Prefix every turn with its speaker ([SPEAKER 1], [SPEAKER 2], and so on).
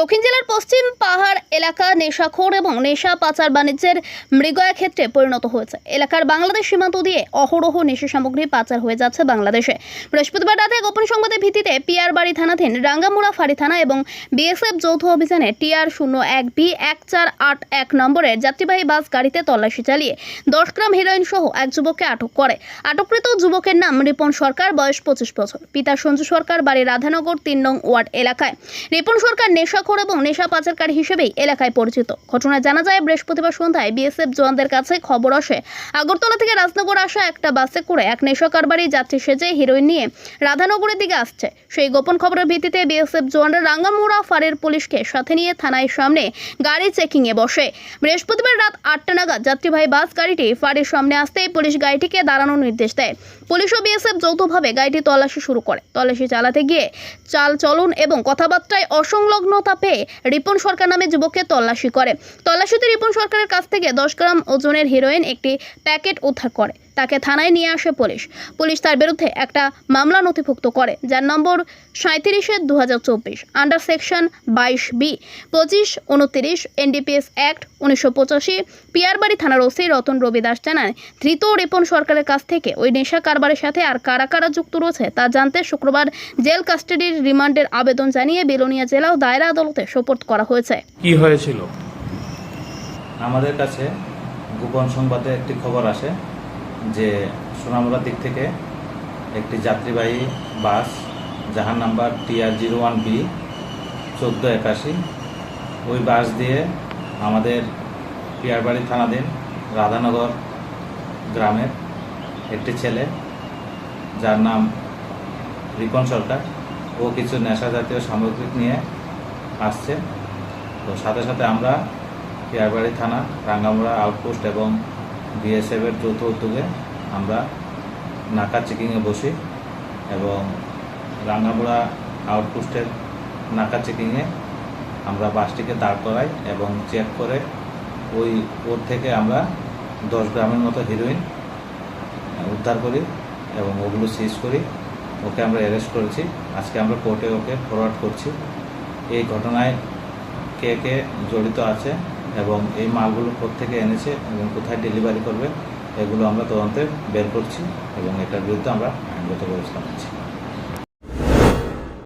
[SPEAKER 1] দক্ষিণ জেলার পশ্চিম পাহাড় এলাকা নেশাখোর এবং নেশা পাচার বাণিজ্যের মৃগয়া ক্ষেত্রে পরিণত হয়েছে। এলাকার বাংলাদেশ সীমান্ত দিয়ে অহরহ নেশা সামগ্রী পাচার হয়ে যাচ্ছে বাংলাদেশে। বৃহস্পতিবার রাতে গোপন সংবাদের ভিত্তিতে পিয়ার বাড়ি থানাধীন রাঙ্গামুড়া ফাঁড়ি থানা এবং বিএসএফ যৌথ অভিযানে টিআর শূন্য এক বি এক চার আট এক নম্বরের যাত্রীবাহী বাস গাড়িতে তল্লাশি চালিয়ে দশ গ্রাম হেরোইন সহ এক যুবককে আটক করে। আটককৃত যুবকের নাম রিপন সরকার, বয়স পঁচিশ বছর। পিতা সঞ্জু সরকার, বাড়ি রাধানগর, তিন নং ওয়ার্ড এলাকায়। রিপন সরকার নেশাখোর এবং নেশা পাচারকারী হিসেবেই এলাকায় পরিচিত। ঘটনায় জানা যায়, বৃহস্পতিবার সন্ধ্যায় বিএসএফ জওয়ানদের কাছে খবর আসে, আগরতলা থেকে রাজনগর আসা একটা বাসে করে এক নেশা কারবারি যাত্রী সেজে হিরোইন নিয়ে রাধানগরের দিকে আসছে। সেই গোপন খবরের ভিত্তিতে বিএসএফ জওয়ানরা রাঙ্গামুড়া ফাঁড়ির পুলিশকে সাথে নিয়ে থানায় সামনে গাড়ি চেকিংয়ে বসে। বৃহস্পতিবার রাত আটটা নাগাদ যাত্রীবাহী বাস গাড়িটি ফাঁড়ির সামনে আসতেই পুলিশ গাড়িটিকে দাঁড়ানোর নির্দেশ দেয়। পুলিশ ও বিএসএফ যৌথভাবে গাড়িটি তল্লাশি শুরু করে। তল্লাশি চালাতে গিয়ে চাল চলন এবং কথাবার্তায় অসংলগ্নতা পেয়ে রিপন সরকার নামে যুবককে তল্লাশি করে। তল্লাশিতে রিপন সরকারের কাছ থেকে দশ গ্রাম ওজনের হিরোইন একটি প্যাকেট উদ্ধার করে। তাকে থানায় নিয়ে আসে পুলিশ। পুলিশ তার বিরুদ্ধে একটা মামলা নথিভুক্ত করে যার নম্বর সাঁত্রিশে দু হাজার চব্বিশ আন্ডার সেকশন বাইশ বি পঁচিশ উনত্রিশ এনডিপিএস অ্যাক্ট উনিশশো পঁচাশি পিয়ারবাড়ি থানার ওসি রতন রবি দাস জানায় ধৃত রিপন সরকারের কাছ থেকে ওই নেশা কারবারের সাথে আর কারা কারা যুক্ত রয়েছে তা জানতে শুক্রবার জেল কাস্টাডির রিমান্ডের আবেদন জানিয়ে বেলোনিয়া জেলা ও দায়রা আদালতে সোপর্দ করা হয়েছে।
[SPEAKER 2] কি হয়েছিল?
[SPEAKER 3] আমাদের কাছে গোপন সংবাদে একটি খবর আসে। যে সোনামুড়ার দিক থেকে একটি যাত্রীবাহী বাস যাহার number TR zero one B, চোদ্দ একাশি। ওই বাস দিয়ে আমাদের পিয়ারবাড়ি থানাধীন রাধানগর গ্রামের একটি ছেলে, যার নাম রিপন সরকার, ও কিছু নেশা জাতীয় সামগ্রিক নিয়ে আসছে। তো সাথে সাথে আমরা পিয়ারবাড়ি থানা, রাঙ্গামুড়া, আউটপোস্ট এবং বিএসএফের যৌথ উদ্যোগে আমরা নাকা চেকিংয়ে বসি এবং রাঙ্গামুড়া আউটপোস্টের নাকা চেকিংয়ে আমরা বাসটিকে দাঁড় করাই এবং চেক করে ওই ওর থেকে আমরা দশ গ্রামের মতো হিরোইন উদ্ধার করি এবং ওগুলো সিজ করি। ওকে আমরা অ্যারেস্ট করেছি। আজকে আমরা কোর্টে ওকে ফরওয়ার্ড করছি। এই ঘটনায় কে কে জড়িত আছে এবং এই মালগুলো থেকে এনেছে এবং কোথায় ডেলিভারি করবে, এগুলো আমরা তদন্তে বের করছি এবং এটার বিরুদ্ধে আমরা আইনগত ব্যবস্থা নিচ্ছি।